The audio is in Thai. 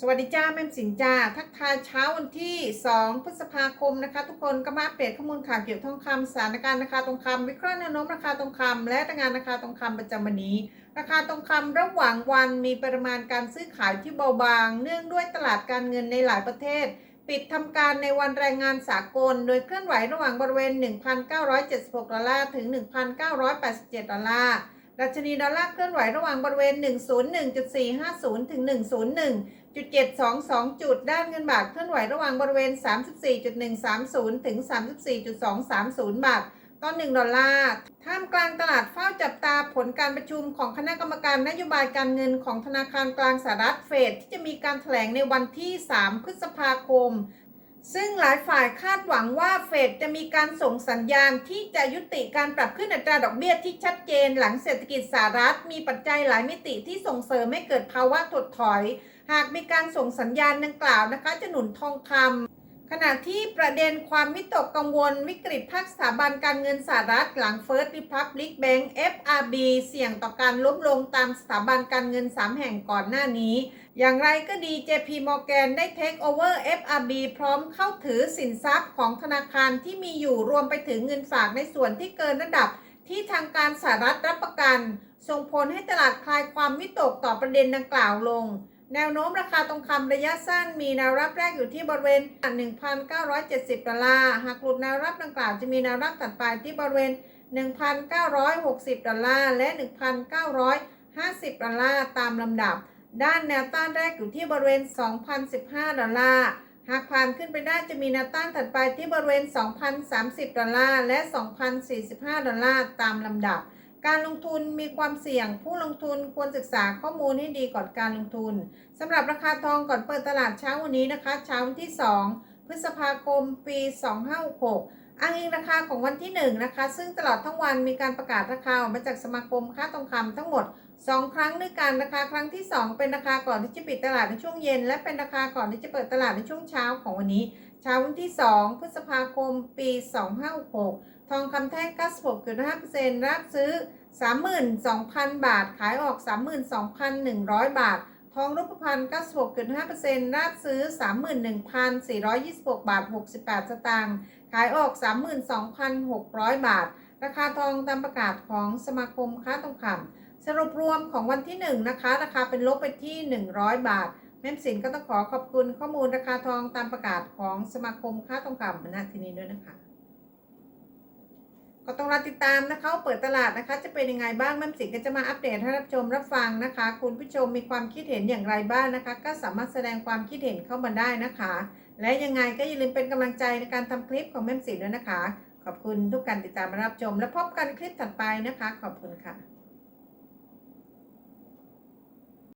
สวัสดีจ้าแม่สินจ้าทักทายเช้าวันที่ 2 พฤษภาคมนะคะ ทุกคนก็มาอัปเดตข้อมูลข่าวเกี่ยวกับทองคำสถานการณ์ราคาทองคำวิเคราะห์แนวโน้มราคาทองคำและตางานราคาทองคำประจำวันนี้ ราคาทองคำระหว่างวันมีปริมาณการซื้อขายที่เบาบาง เนื่องด้วยตลาดการเงินในหลายประเทศ ปิดทำการในวันแรงงานสากล โดยเคลื่อนไหวระหว่างบริเวณ 1,976 ดอลลาร์ถึง 1,987 ดอลลาร์ ดัชนีดอลลาร์เคลื่อนไหวระหว่างบริเวณ 101.450 ถึง 101 722 จุด ด้านเงินบาทเคลื่อนไหวระหว่างบริเวณ 34.130 ถึง 34.230 บาทต่อ1ดอลลาร์ ท่ามกลางตลาดเฝ้าจับตาผลการประชุมของคณะกรรมการนโยบายการเงินของธนาคารกลางสหรัฐเฟดที่จะมีการถแถลงในวันที่ 3 พฤษภาคม ซึ่งหลายฝ่ายคาดหวังว่าเฟดจะมีการส่งสัญญาณที่จะยุติการปรับขึ้นอัตราดอกเบี้ยที่ชัดเจน หลังเศรษฐกิจสหรัฐ มีปัจจัยหลายมิติที่ส่งเสริมให้เกิดภาวะถดถอย หากมีการส่งสัญญาณดังกล่าวนะคะ จะหนุนทองคำ ขณะที่ประเด็นความวิตกกังวลวิกฤตภาคสถาบันการเงินสหรัฐหลัง First Republic Bank FRB เสี่ยงต่อการล้มลงตามสถาบันการเงิน 3 แห่งก่อนหน้านี้ อย่างไรก็ดี JP Morgan ได้ Take Over FRB พร้อมเข้าถือสินทรัพย์ของธนาคารที่มีอยู่รวมไปถึงเงินฝากในส่วนที่เกินระดับที่ทางการสหรัฐรับประกัน ส่งผลให้ตลาดคลายความวิตกต่อประเด็นดังกล่าวลง แนวโน้มราคาทองคำระยะสั้นมีแนวรับแรกอยู่ที่บริเวณ 1,970 ดอลลาร์ หากหลุดแนวรับดังกล่าวจะมีแนวรับถัดไปที่บริเวณ 1,960 ดอลลาร์ และ 1,950 ดอลลาร์ ตามลำดับ ด้านแนวต้านแรกอยู่ที่บริเวณ 2,015 ดอลลาร์ หากผ่านขึ้นไปได้จะมีแนวต้านถัดไปที่บริเวณ 2,030 ดอลลาร์ และ 2,045 ดอลลาร์ ตามลำดับ การลงทุนมีความเสี่ยง ผู้ลงทุนควรศึกษาข้อมูลให้ดีก่อนการลงทุนสำหรับราคาทองก่อนเปิดตลาดเช้าวันนี้นะคะ เช้าวันที่ 2 พฤษภาคม ปี 2566อ้างอิงราคาของวันที่ 1 นะคะ ซึ่งตลอดทั้งวันมีการประกาศราคาออกมาจากสมาคมค้าทองคำทั้งหมด 2 ครั้งด้วยกันราคาครั้งที่ 2 เป็นราคาก่อนที่จะปิดตลาดในช่วงเย็น และเป็นราคาก่อนที่จะเปิดตลาดในช่วงเช้าของวันนี้ ช้าวันที่ 2 พฤษภาคม ปี 2566 ทองคำแท่ง 96.5%รับซื้อ 32,000 บาท ขายออก 32,100 บาท ทองรูปพรรณ96.5%รับซื้อ 31,426 บาท 68 สตางค์ ขายออก 32,600 บาท ราคาทองตามประกาศของสมาคมค้าทองคำสรุปรวมของวันที่ 1 นะคะ ราคาเป็นลบไปที่ 100 บาท แม่มสินก็ต้องขอขอบคุณข้อมูลราคาทองตามประกาศของสมาคมค้าทองคำณที่นี้ด้วยนะคะ ก็ต้องรอติดตามนะคะเปิดตลาดนะคะ จะเป็นยังไงบ้างแม่สิงก็จะมาอัปเดตให้รับชมรับฟังนะคะ คุณผู้ชมมีความคิดเห็นอย่างไรบ้างนะคะ ก็สามารถแสดงความคิดเห็นเข้ามาได้นะคะ และยังไงก็อย่าลืมเป็นกำลังใจในการทำคลิปของแม่สิงด้วยนะคะ ขอบคุณทุกการติดตามรับชม และพบกันคลิปถัดไปนะคะ ขอบคุณค่ะ